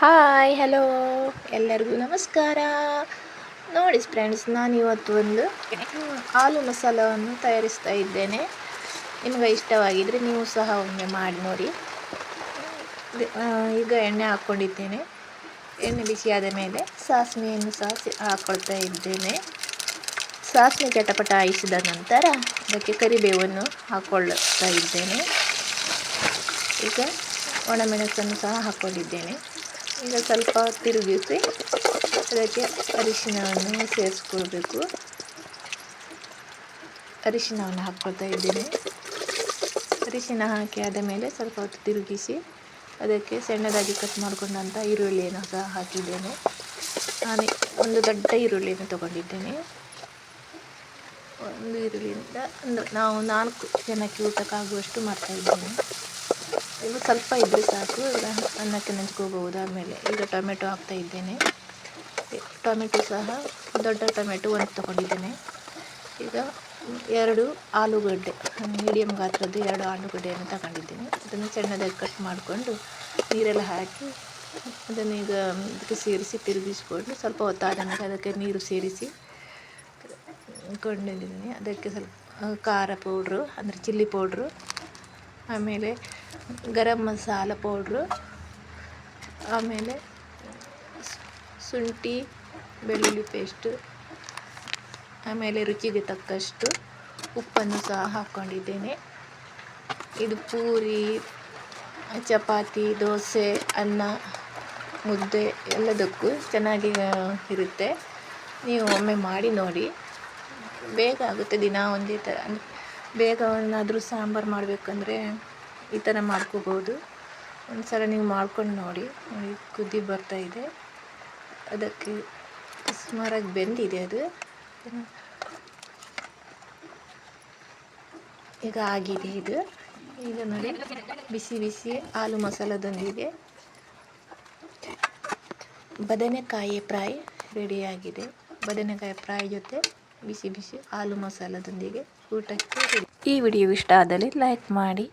Hi hello ಎಲ್ಲರಿಗೂ ನಮಸ್ಕಾರ. ನೋಡಿ ಫ್ರೆಂಡ್ಸ್ ನಾನು ಇವತ್ತು ಒಂದು ಹಾಲು ಮಸಾಲವನ್ನು ತಯಾರಿಸ್ತಾ ಇದ್ದೇನೆ. ನಿಮಗೆ ಇಷ್ಟವಾಗಿದ್ದರೆ ನೀವು ಸಹ ಒಮ್ಮೆ ಮಾಡಿ ನೋಡಿ. ಈಗ ಎಣ್ಣೆ ಹಾಕ್ಕೊಂಡಿದ್ದೇನೆ. ಎಣ್ಣೆ ಬಿಸಿಯಾದ ಮೇಲೆ ಸಾಸಿವೆಯನ್ನು ಸಹ ಹಾಕ್ಕೊಳ್ತಾ ಇದ್ದೇನೆ. ಸಾಸಿವೆ ಚಟಪಟ ಹಾಯಿಸಿದ ನಂತರ ಅದಕ್ಕೆ ಕರಿಬೇವನ್ನು ಹಾಕ್ಕೊಳ್ತಾ ಇದ್ದೇನೆ. ಈಗ ಒಣಮೆಣಸನ್ನು ಸಹ ಹಾಕ್ಕೊಂಡಿದ್ದೇನೆ ಈಗ ಸ್ವಲ್ಪ ತಿರುಗಿಸಿ ಅದಕ್ಕೆ ಅರಿಶಿನವನ್ನು ಸೇರಿಸ್ಕೊಳ್ಬೇಕು. ಅರಿಶಿನವನ್ನು ಹಾಕ್ಕೊಳ್ತಾ ಇದ್ದೇನೆ. ಅರಿಶಿನ ಹಾಕಿ ಆದ ಮೇಲೆ ಸ್ವಲ್ಪ ಹೊತ್ತು ತಿರುಗಿಸಿ ಅದಕ್ಕೆ ಸಣ್ಣದಾಗಿ ಕಟ್ ಮಾಡಿಕೊಂಡಂಥ ಈರುಳ್ಳಿಯನ್ನು ಸಹ ಹಾಕಿದ್ದೇನೆ. ನಾನು ಒಂದು ದೊಡ್ಡ ಈರುಳ್ಳಿಯನ್ನು ತಗೊಂಡಿದ್ದೇನೆ. ಒಂದು ಈರುಳ್ಳಿಯಿಂದ ಒಂದು ನಾವು ನಾಲ್ಕು ಜನಕ್ಕೆ ಊಟಕ್ಕಾಗುವಷ್ಟು ಮಾಡ್ತಾ ಇದು ಸ್ವಲ್ಪ ಇದ್ದರೆ ಸಾಕು. ಅನ್ನಕ್ಕೆ ನೆಂಚ್ಕೋಬಹುದು ಆಮೇಲೆ ಈಗ ಟೊಮೆಟೊ ಹಾಕ್ತಾ ಇದ್ದೇನೆ. ಟೊಮೆಟೊ ಸಹ ದೊಡ್ಡ ಟೊಮೆಟೊ ಒಂದು ತಗೊಂಡಿದ್ದೇನೆ. ಈಗ ಎರಡು ಆಲೂಗಡ್ಡೆ ಮೀಡಿಯಮ್ ಗಾತ್ರದ್ದು ಎರಡು ಆಲೂಗಡ್ಡೆಯನ್ನು ತಗೊಂಡಿದ್ದೇನೆ. ಅದನ್ನು ಸಣ್ಣದಾಗಿ ಕಟ್ ಮಾಡಿಕೊಂಡು ನೀರೆಲ್ಲ ಹಾಕಿ ಅದನ್ನು ಈಗ ಇದಕ್ಕೆ ಸೇರಿಸಿ ತಿರುಗಿಸ್ಕೊಂಡು ಸ್ವಲ್ಪ ಹೊತ್ತಾದ ಮೇಲೆ ಅದಕ್ಕೆ ನೀರು ಸೇರಿಸಿ ಕೊಂಡಿದ್ದೀನಿ ಅದಕ್ಕೆ ಸ್ವಲ್ಪ ಖಾರ ಪೌಡ್ರು, ಅಂದರೆ ಚಿಲ್ಲಿ ಪೌಡ್ರು ಆಮೇಲೆ ಗರಂ ಮಸಾಲ ಪೌಡ್ರು, ಆಮೇಲೆ ಶುಂಠಿ, ಬೆಳ್ಳುಳ್ಳಿ ಪೇಸ್ಟು, ಆಮೇಲೆ ರುಚಿಗೆ ತಕ್ಕಷ್ಟು ಉಪ್ಪನ್ನು ಸಹ ಹಾಕ್ಕೊಂಡಿದ್ದೇನೆ. ಇದು ಪೂರಿ, ಚಪಾತಿ, ದೋಸೆ, ಅನ್ನ, ಮುದ್ದೆ ಎಲ್ಲದಕ್ಕೂ ಚೆನ್ನಾಗಿ ಇರುತ್ತೆ. ನೀವು ಒಮ್ಮೆ ಮಾಡಿ ನೋಡಿ. ಬೇಗ ಆಗುತ್ತೆ ದಿನ ಒಂದೇ ಥರ ಬೇಗ ಏನಾದರೂ ಸಾಂಬಾರು ಮಾಡಬೇಕಂದ್ರೆ ಈ ಥರ ಮಾಡ್ಕೋಬೋದು. ಒಂದು ಸಲ ನೀವು ಮಾಡ್ಕೊಂಡು ನೋಡಿ. ನೋಡಿ ಕುದಿ ಬರ್ತಾ ಇದೆ. ಅದಕ್ಕೆ ಸುಮಾರಾಗಿ ಬೆಂದಿದೆ ಅದು. ಈಗ ಆಗಿದೆ ಇದು. ಈಗ ನೋಡಿ, ಬಿಸಿ ಬಿಸಿ ಹಾಲು ಮಸಾಲದೊಂದಿಗೆ ಬದನೆಕಾಯಿ ಫ್ರೈ ರೆಡಿಯಾಗಿದೆ ಬದನೆಕಾಯಿ ಫ್ರೈ ಜೊತೆ ಬಿಸಿ ಬಿಸಿ ಆಲೂ ಮಸಾಲದೊಂದಿಗೆ ಊಟಕ್ಕೆ. ಈ ವಿಡಿಯೋ ಇಷ್ಟ ಆದಲ್ಲಿ ಲೈಕ್ ಮಾಡಿ